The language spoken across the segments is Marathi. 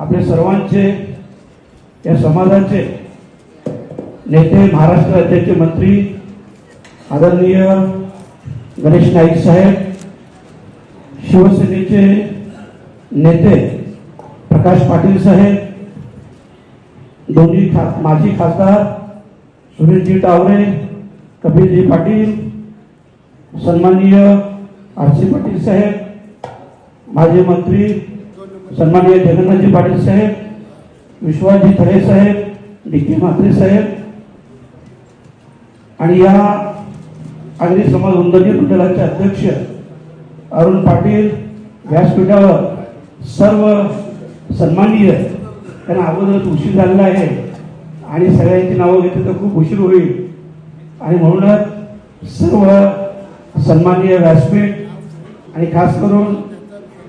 आपले सर्वांचे या समाजाचे नेते महाराष्ट्र राज्याचे मंत्री आदरणीय गणेश नाईक साहेब शिवसेनेचे नेते प्रकाश पाटील साहेब दोन्ही खा माजी खासदार सुनीलजी टावरे कपिलजी पाटील सन्माननीय आरसी पाटील साहेब माजी मंत्री सन्माननीय जगन्नाथजी पाटील साहेब विश्वासजी थळे साहेब डी के म्हात्रे साहेब आणि या आगरी समाज उंदनी मंडळाचे अध्यक्ष अरुण पाटील व्यासपीठावर सर्व सन्माननीय त्यांना अगोदरच उशीर झालेला आहे आणि सगळ्यांची नावं घेतली तर खूप उशीर होईल. आणि म्हणूनच सर्व सन्माननीय व्यासपीठ आणि खास करून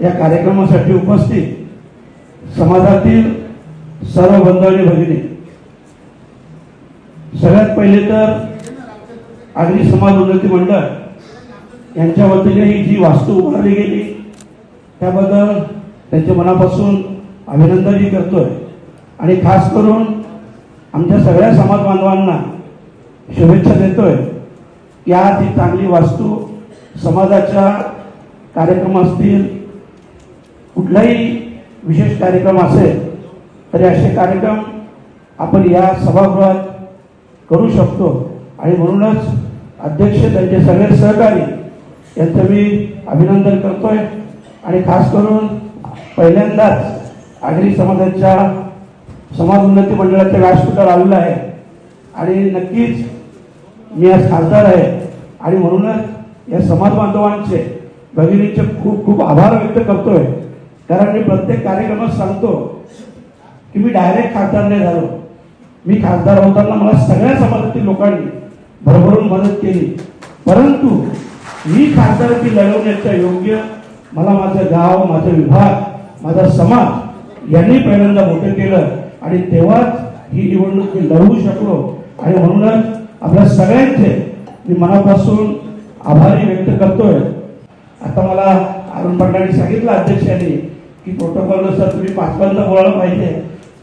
या कार्यक्रमासाठी उपस्थित समाजातील सर्व बंधू आणि भगिनी. सगळ्यात पहिले तर आगरी समाज उन्नती मंडळ यांच्या वतीने ही जी वास्तू उभारली गेली त्याबद्दल त्यांच्या मनापासून अभिनंदनही करतोय. आणि खास करून आमच्या सगळ्या समाज बांधवांना शुभेच्छा देतोय की आज ही चांगली वास्तू समाजाच्या कार्यक्रम असतील कुठलाही विशेष कार्यक्रम असेल तरी असे कार्यक्रम आपण या सभागृहात करू शकतो. आणि म्हणूनच अध्यक्ष त्यांचे सगळे सहकारी यांचं मी अभिनंदन करतोय. आणि खास करून पहिल्यांदाच आगरी समाजाच्या समाज उन्नती मंडळाचं व्यासपीठावर आलेलं आहे. आणि नक्कीच मी आज खासदार आहे. आणि म्हणूनच या समाज बांधवांचे भगिनीचे खूप खूप आभार व्यक्त करतोय. कारण मी प्रत्येक कार्यक्रमात सांगतो की मी डायरेक्ट खासदार नाही झालो. मी खासदार होताना मला सगळ्या समाजातील लोकांनी भरभरून मदत केली. परंतु मी खासदारकी लढवण्याच्या योग्य मला माझं गाव माझा विभाग माझा समाज यांनी पहिल्यांदा मोठं केलं आणि तेव्हाच ही निवडणूक मी लढवू शकलो. आणि म्हणूनच आपल्या सगळ्यांचे मी मनापासून आभारी व्यक्त करतोय. आता मला अरुण पाटलांनी सांगितलं अध्यक्षांनी की प्रोटोकॉलनुसार तुम्ही पाच बोलायला पाहिजे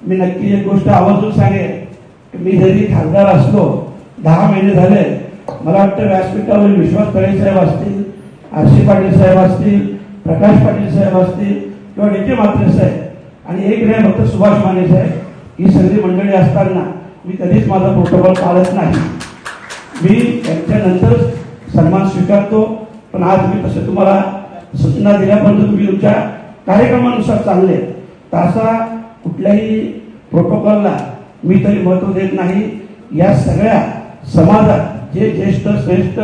मी नक्की एक गोष्ट आवर्जून सांगेन की मी जरी खासदार असलो दहा महिने झाले मला वाटतं व्यासपीठावर विश्वास तळे साहेब असतील आरशी पाटील साहेब असतील प्रकाश पाटील साहेब असतील किंवा डी के म्हात्रे साहेब आणि एक नाही फक्त सुभाष माने साहेब ही सगळी मंडळी असताना मी कधीच माझा प्रोटोकॉल पाळत नाही. मी त्यांच्यानंतरच सन्मान स्वीकारतो पण आज मी तसं तुम्हाला सूचना दिल्यापर्यंत तुम्ही तुमच्या कार्यक्रमानुसार चालले. तासा कुठल्याही प्रोटोकॉलला मी तरी महत्त्व देत नाही. या सगळ्या समाजात जे ज्येष्ठ श्रेष्ठ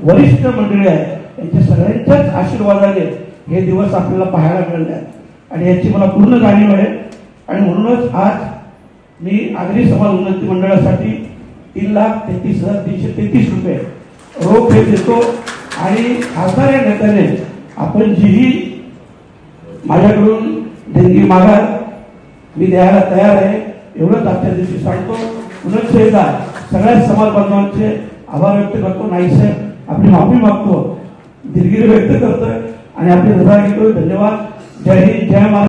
वरिष्ठ मंडळी आहेत यांच्या सगळ्यांच्याच आशीर्वादाने हे दिवस आपल्याला पाहायला मिळले आहेत. आणि याची मला पूर्ण जाणीव आहे. आणि म्हणूनच आज मी आगरी समाज उन्नती मंडळासाठी तीन लाख तेहतीस हजार तीनशे तेहतीस रुपये रोख हे देतो. आणि खासदार या नेत्याने आपण जीही माझ्याकडून देणगी मागा. मी द्यायला तयार आहे. एवढंच आजच्या दिवशी सांगतो. पुनश्च एकदा सगळ्या समाज बांधवांचे आभार व्यक्त करतो. नाही साहेब आपली माफी मागतो. दिलगिरी व्यक्त करतोय आणि आपली रजा घेतोय. धन्यवाद. जय हिंद जय महाराज